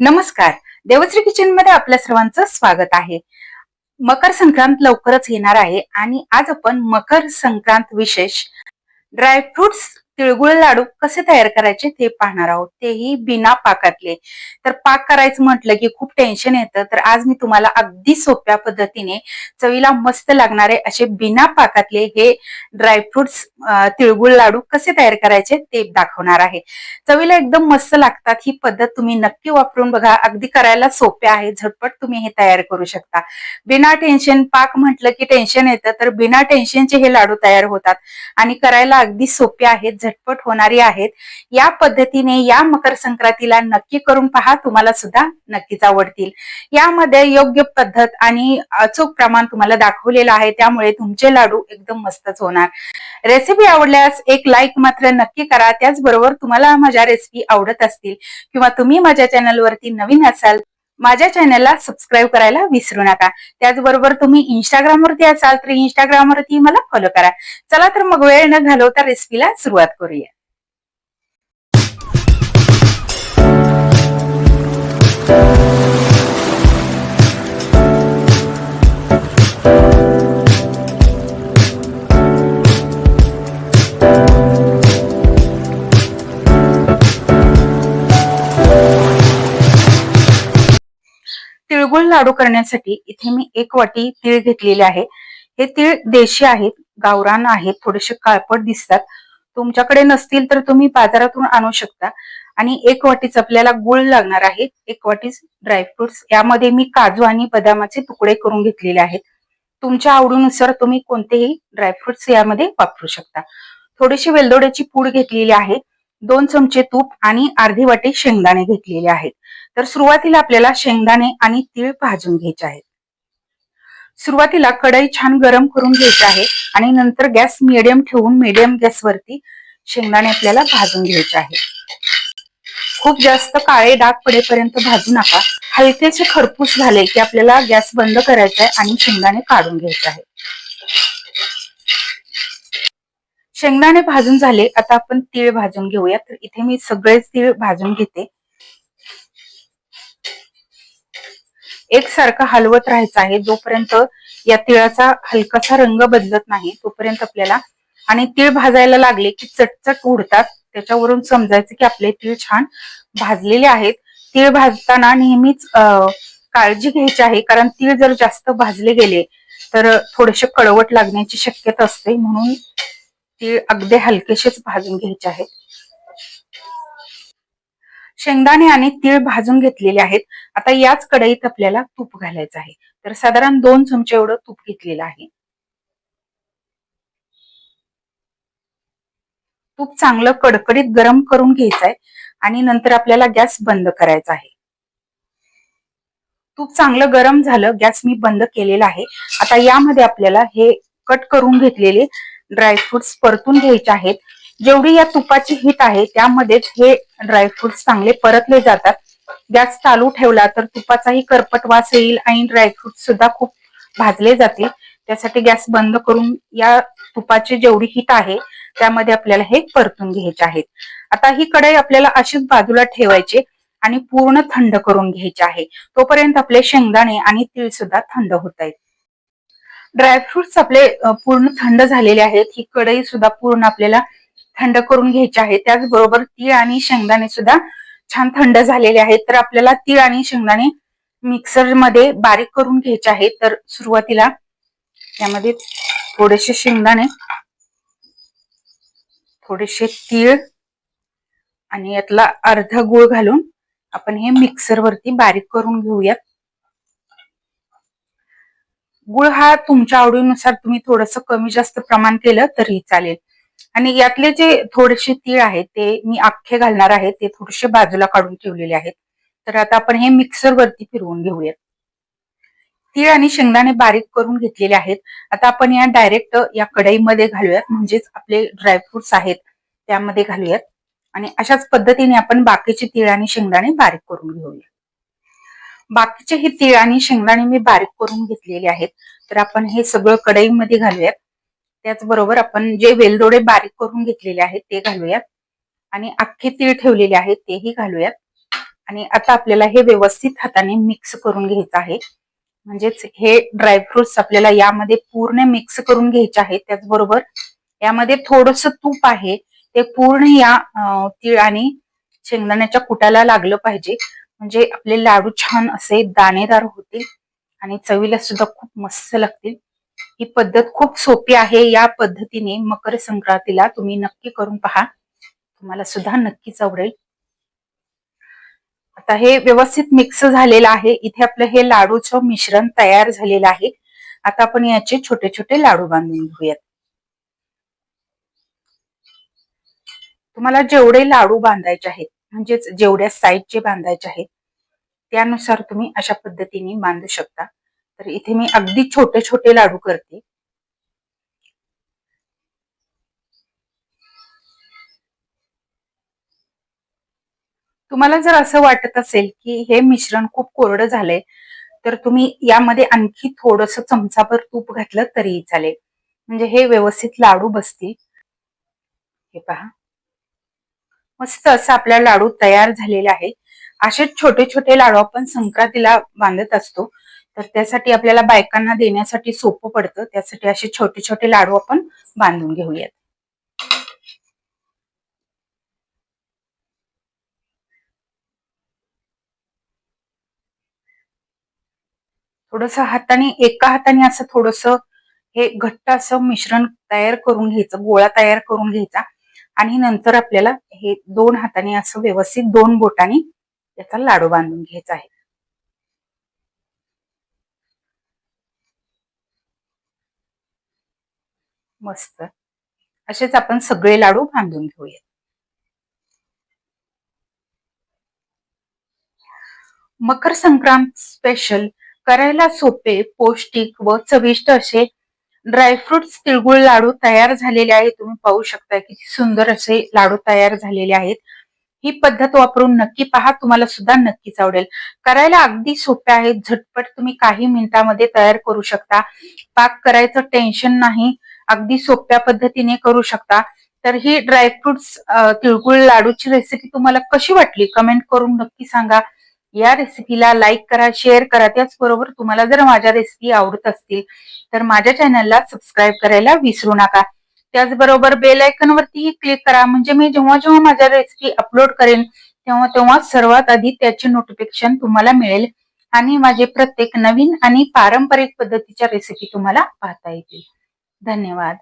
नमस्कार. देवश्री किचनमध्ये आपल्या सर्वांचं स्वागत आहे. मकर संक्रांत लवकरच येणार आहे आणि आज आपण मकर संक्रांत विशेष ड्रायफ्रुट्स तिळगुळ लाडू कसे तयार करायचे ते पाहणार आहोत. तेही बिना पाकातले. तर पाक करायचं म्हटलं की खूप टेन्शन येतं. तर आज मी तुम्हाला अगदी सोप्या पद्धतीने चवीला मस्त लागणारे असे बिना पाकातले हे ड्रायफ्रुट्स तिळगुळ लाडू कसे तयार करायचे ते दाखवणार आहे. चवीला एकदम मस्त लागतात. ही पद्धत तुम्ही नक्की वापरून बघा. अगदी करायला सोप्या आहे. झटपट तुम्ही हे तयार करू शकता. बिना टेन्शन पाक म्हटलं की टेन्शन येतं. तर बिना टेन्शनचे हे लाडू तयार होतात. आणि करायला अगदी सोपे आहेत. झटपट होणारी आहेत. या पद्धतीने या मकर संक्रांतीला नक्की करून पहा तुम्हाला सुद्धा नक्कीच आवडतील. यामध्ये योग्य पद्धत आणि अचूक प्रमाण तुम्हाला दाखवलेलं आहे त्यामुळे तुमचे लाडू एकदम मस्तच होणार. रेसिपी आवडल्यास एक लाईक मात्र नक्की करा त्याचबरोबर तुम्हाला माझ्या रेसिपी आवडत असतील किंवा तुम्ही माझ्या चॅनलवरती नवीन असाल माझ्या चॅनलला सबस्क्राईब करायला विसरू नका. त्याचबरोबर तुम्ही इंस्टाग्रामवरती असाल तर इंस्टाग्रामवरती मला फॉलो करा. चला तर मग वेळ न घालवता रेसिपीला सुरुवात करूया. तिळगुळ लाडू करण्यासाठी इथे मी एक वाटी तीळ घेतलेले आहे. हे तीळ देशी आहेत गावरान आहेत थोडेसे काळपट दिसतात. तुमच्याकडे नसतील तर तुम्ही बाजारातून आणू शकता. आणि एक वाटीच आपल्याला गुळ लागणार आहे. एक वाटीच ड्रायफ्रुट्स यामध्ये मी काजू आणि बदामाचे तुकडे करून घेतलेले आहेत. तुमच्या आवडीनुसार तुम्ही कोणतेही ड्रायफ्रुट्स यामध्ये वापरू शकता. थोडीशी वेलदोड्याची पूड घेतलेली आहे. दोन चमचे तूप आणि अर्धी वाटी शेंगदाणे घेतलेले आहेत. तर सुरुवातीला आपल्याला शेंगदाणे आणि तीळ भाजून घ्यायचे आहेत. सुरुवातीला कढई छान गरम करून घ्यायची आहे आणि नंतर गॅस मिडियम ठेवून मिडियम गॅसवरती शेंगदाणे आपल्याला भाजून घ्यायचे आहे खूप जास्त काळे डाग पडेपर्यंत भाजू नका. हलकेचे खरपूस झाले की आपल्याला गॅस बंद करायचा आहे आणि शेंगदाणे काढून घ्यायचे आहे शेंगदाणे भाजून झाले. आता आपण तीळ भाजून घेऊया. तर इथे मी सगळेच तीळ भाजून घेते. एकसारखं हलवत राहायचं आहे. जोपर्यंत या तिळाचा हलकासा रंग बदलत नाही तोपर्यंत आपल्याला आणि तीळ भाजायला लागले की चटचट उडतात. त्याच्यावरून समजायचं की आपले तीळ छान भाजलेले आहेत. तीळ भाजताना नेहमीच काळजी घ्यायची आहे. कारण तीळ जर जास्त भाजले गेले तर थोडेसे कडवट लागण्याची शक्यता असते. म्हणून तीळ अगदी हलकेसेच भाजून घ्यायचे आहेत. शेंगदाणे आणि तीळ भाजून घेतलेले आहेत. आता याच कढईत आपल्याला तूप घालायचं आहे. तर साधारण दोन चमचे एवढं तूप घेतलेलं आहे. तूप चांगलं कडकडीत गरम करून घ्यायचंय आणि नंतर आपल्याला गॅस बंद करायचा आहे. तूप चांगलं गरम झालं गॅस मी बंद केलेला आहे. आता यामध्ये आपल्याला हे कट करून घेतलेले ड्रायफ्रुट्स परतून घ्यायचे आहेत. जेवढी या तुपाची हीट आहे त्यामध्येच हे ड्रायफ्रुट्स चांगले परतले जातात. गॅस चालू ठेवला तर तुपाचाही करपट वास येईल आणि ड्रायफ्रुट सुद्धा खूप भाजले जातील. त्यासाठी गॅस बंद करून या तुपाची जेवढी हीट आहे त्यामध्ये आपल्याला हे परतून घ्यायचे आहेत. आता ही कढई आपल्याला अशीच बाजूला ठेवायची आणि पूर्ण थंड करून घ्यायचे आहे. तोपर्यंत आपले शेंगदाणे आणि तीळ सुद्धा थंड होत आहेत. ड्रायफ्रुट्स आपले पूर्ण थंड झालेले आहेत. ही कढई सुद्धा पूर्ण आपल्याला थंड करून घ्यायचे आहे. त्याचबरोबर तीळ आणि शेंगदाणे सुद्धा छान थंड झालेले आहेत. तर आपल्याला तीळ आणि शेंगदाणे मिक्सरमध्ये बारीक करून घ्यायचे आहे. तर सुरुवातीला त्यामध्ये थोडेसे शेंगदाणे थोडेसे तीळ आणि यातला अर्धा गुळ घालून आपण हे मिक्सर वरती बारीक करून घेऊयात. गुळ हा तुमच्या आवडीनुसार तुम्ही थोडस कमी जास्त प्रमाण केलं तरी चालेल. आणि यातले जे थोडेसे तीळ आहेत ते मी अख्खे घालणार आहे ते थोडेसे बाजूला काढून ठेवलेले आहेत. तर आता आपण हे मिक्सर वरती फिरवून घेऊयात. तीळ आणि शेंगदाणे बारीक करून घेतलेले आहेत. आता आपण या डायरेक्ट या कढईमध्ये घालूयात म्हणजेच आपले ड्रायफ्रुट्स आहेत त्यामध्ये घालूयात. आणि अशाच पद्धतीने आपण बाकीचे तीळ आणि शेंगदाणे बारीक करून घेऊया बाकीचे हे तीळ आणि शेंगदाणे मी बारीक करून घेतलेले आहेत. तर आपण हे सगळं कढईमध्ये घालूयात. त्याचबरोबर आपण जे वेलदोडे बारीक करून घेतलेले आहेत ते घालूयात. आणि अख्खे तीळ ठेवलेले आहेत तेही घालूयात. आणि आता आपल्याला हे व्यवस्थित हाताने मिक्स करून घ्यायचं आहे. म्हणजेच हे ड्रायफ्रुट्स आपल्याला यामध्ये पूर्ण मिक्स करून घ्यायचे आहेत. त्याचबरोबर यामध्ये थोडस तूप आहे. ते पूर्ण या तीळ आणि शेंगदाण्याच्या कुटाला लागलं पाहिजे. म्हणजे आपले लाडू छान असे दाणेदार होतील आणि चवीला सुद्धा खूप मस्त लागतील. ही पद्धत खूप सोपी आहे. या पद्धतीने मकर संक्रांतीला तुम्ही नक्की करून पहा. तुम्हाला सुद्धा नक्कीच आवडेल. आता हे व्यवस्थित मिक्स झालेलं आहे. इथे आपलं हे लाडूचं मिश्रण तयार झालेलं आहे. आता आपण याचे छोटे छोटे लाडू बांधून घेऊयात. तुम्हाला जेवढे लाडू बांधायचे आहेत म्हणजेच जेवढ्या साईजचे बांधायचे आहेत त्यानुसार तुम्ही अशा पद्धतीने बांधू शकता. तर इथे मी अगदी छोटे छोटे लाडू करते. तुम्हाला जर असं वाटत असेल की हे मिश्रण खूप कोरडं झालंय तर तुम्ही यामध्ये आणखी थोडस चमचाभर तूप घातलं तरीही चालेल. म्हणजे हे व्यवस्थित लाडू बसतील. हे पहा. मस्त असं आपला लाडू तयार झालेला आहे. असेच छोटे छोटे लाडू आपण संक्रांतीला बांधत असतो. तर त्यासाठी आपल्याला बायकांना देण्यासाठी सोपं पडतं. त्यासाठी असे छोटे छोटे लाडू आपण बांधून घेऊयात. थोडस हाताने एका हाताने असं थोडस हे घट्ट असं मिश्रण तयार करून घ्यायचं गोळा तयार करून घ्यायचा. आणि नंतर आपल्याला हे दोन हाताने असं व्यवस्थित दोन बोटाने याचा लाडू बांधून घ्यायचा आहे. मस्त. असेच आपण सगळे लाडू बांधून घेऊयात. मकर संक्रांत स्पेशल करायला सोपे पौष्टिक व चविष्ट असे ड्रायफ्रुट्स तिळगुळ लाडू तयार झालेले आहेत. तुम्ही पाहू शकता किती सुंदर असे लाडू तयार झालेले आहेत. ही पद्धत वापरून नक्की पहा तुम्हाला सुद्धा नक्कीच आवडेल. करायला अगदी सोपे आहेत झटपट तुम्ही काही मिनिटांमध्ये तयार करू शकता. पाक करायचं टेन्शन नाही. अगदी सोप्या पद्धतीने करू शकता. तर ही ड्रायफ्रुट्स तिळगुळ लाडूची रेसिपी तुम्हाला कशी वाटली? कमेंट करून नक्की सांगा. या रेसिपीला लाईक करा शेअर करा. त्याचबरोबर तुम्हाला जर माझ्या रेसिपी आवडत असतील तर माझ्या चॅनलला सबस्क्राईब करायला विसरू नका. त्याचबरोबर बेल वरतीही क्लिक करा. म्हणजे मी जेव्हा जेव्हा माझ्या रेसिपी अपलोड करेन तेव्हा तेव्हा सर्वात आधी त्याचे नोटिफिकेशन तुम्हाला मिळेल आणि माझे प्रत्येक नवीन आणि पारंपरिक पद्धतीच्या रेसिपी तुम्हाला पाहता येतील. धन्यवाद.